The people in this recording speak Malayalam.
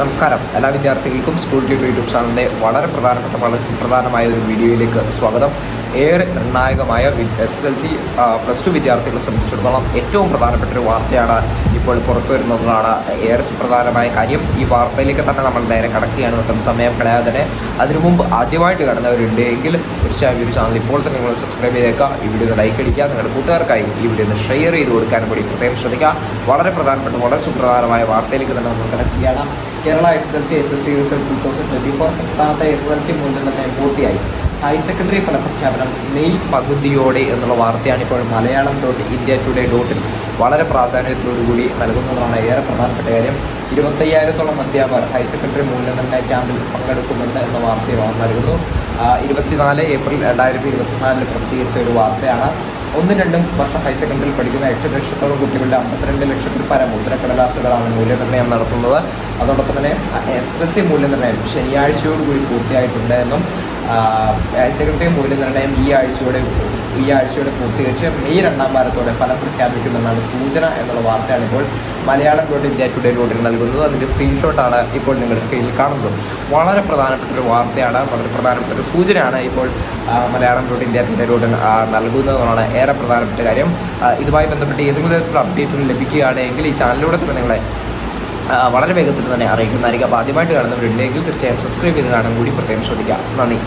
നമസ്കാരം. എല്ലാ വിദ്യാർത്ഥികൾക്കും സ്കൂൾ ട്യൂബ് യൂട്യൂബ് ചാനലിന്റെ വളരെ പ്രധാനപ്പെട്ട വളരെ സുപ്രധാനമായ ഒരു വീഡിയോയിലേക്ക് സ്വാഗതം. ഏറെ നിർണായകമായ S S L C plus two വിദ്യാർത്ഥികളെ സംബന്ധിച്ചിടത്തോളം ഏറ്റവും പ്രധാനപ്പെട്ട ഒരു വാർത്തയാണ് ഇപ്പോൾ പുറത്തു വരുന്നതാണ്. ഏറെ സുപ്രധാനമായ കാര്യം ഈ വാർത്തയിലേക്ക് തന്നെ നമ്മൾ നേരെ കണക്ട് ചെയ്യാൻ പറ്റും സമയം കളയാതെ തന്നെ അതിനു മുമ്പ് ആദ്യമായിട്ട് കാണുന്നവരുണ്ട് എങ്കിൽ തീർച്ചയായും ഒരു ചാനൽ ഇപ്പോൾ തന്നെ നിങ്ങൾ സബ്സ്ക്രൈബ് ചെയ്തേക്കുക. ഈ വീഡിയോ ലൈക്ക് അടിക്കുക. നിങ്ങളുടെ കൂട്ടുകാർക്കായി ഈ വീഡിയോ ഒന്ന് ഷെയർ ചെയ്ത് കൊടുക്കാൻ കൂടി പ്രത്യേകം ശ്രദ്ധിക്കുക. വളരെ പ്രധാനപ്പെട്ട വളരെ സുപ്രധാനമായ വാർത്തയിലേക്ക് തന്നെ നമ്മൾ കിടക്കുകയാണ്. Kerala S L C H S C result two thousand twenty four സംസ്ഥാനത്തെ എസ് എൽ സി മൂല്യനിർണയം പൂർത്തിയായി. ഹയർ സെക്കൻഡറി ഫലപ്രഖ്യാപനം മെയ് പകുതിയോടെ എന്നുള്ള വാർത്തയാണ് ഇപ്പോൾ മലയാളം ഡോട്ട് ഇന്ത്യ ടുഡേ ഡോട്ടിൽ വളരെ പ്രാധാന്യത്തോടുകൂടി നൽകുന്നതാണ് ഏറെ പ്രധാനപ്പെട്ട കാര്യം. ഇരുപത്തയ്യായിരത്തോളം അധ്യാപകർ ഹയർ സെക്കൻഡറി മൂല്യനിർണയ ക്യാമ്പിൽ പങ്കെടുക്കുന്നുണ്ട് എന്ന വാർത്തയാണ് നൽകുന്നു. ഇരുപത്തിനാല് ഏപ്രിൽ രണ്ടായിരത്തി ഇരുപത്തിനാലിൽ പ്രസിദ്ധീകരിച്ച ഒരു വാർത്തയാണ്. ഒന്നും രണ്ടും വർഷം ഹയർ സെക്കൻഡറിയിൽ പഠിക്കുന്ന എട്ട് ലക്ഷത്തോളം കുട്ടികളുടെ അമ്പത്തിരണ്ട് ലക്ഷത്തിൽ പരം ഉത്തരക്കടലാസുകളാണ് മൂല്യനിർണയം നടത്തുന്നത്. അതോടൊപ്പം തന്നെ എസ് എൽ സി മൂല്യനിർണയം ശനിയാഴ്ചയോടുകൂടി പൂർത്തിയായിട്ടുണ്ട് എന്നും സെക്കൻഡറി മൂല്യനിർണയം ഈ ആഴ്ചയോടെ ഈ ആഴ്ചയോടെ പൂർത്തീകരിച്ച് മെയ് രണ്ടാം വാരത്തോടെ ഫലം പ്രഖ്യാപിക്കുമെന്നാണ് സൂചന എന്നുള്ള വാർത്തയാണ് ഇപ്പോൾ മലയാളം ഡോട്ട് ഇന്ത്യ ടുഡേ ഡോട്ടിൽ നൽകുന്നത്. അതിന്റെ സ്ക്രീൻഷോട്ടാണ് ഇപ്പോൾ നിങ്ങൾ സ്ക്രീനിൽ കാണുന്നത്. വളരെ പ്രധാനപ്പെട്ട ഒരു വാർത്തയാണ് വളരെ പ്രധാനപ്പെട്ട ഒരു സൂചനയാണ് ഇപ്പോൾ മലയാളം ഡോട്ട് ഇന്ത്യ ടുഡേ ഡോട്ടിൽ നൽകുന്നതെന്നാണ് ഏറെ പ്രധാനപ്പെട്ട കാര്യം. ഇതുമായി ബന്ധപ്പെട്ട് ഏതെങ്കിലും തരത്തിലുള്ള അപ്ഡേറ്റുകൾ ലഭിക്കുകയാണെങ്കിൽ ഈ ചാനലിലൂടെ തന്നെ നിങ്ങളെ വളരെ വേഗത്തിൽ തന്നെ അറിയിക്കുന്നതായിരിക്കും. അപ്പോൾ ആദ്യമായിട്ട് കാണുന്നവരുണ്ടെങ്കിൽ തീർച്ചയായും സബ്സ്ക്രൈബ് ചെയ്ത് കാണാൻ കൂടി പ്രത്യേകം ശ്രദ്ധിക്കുക നന്ദി.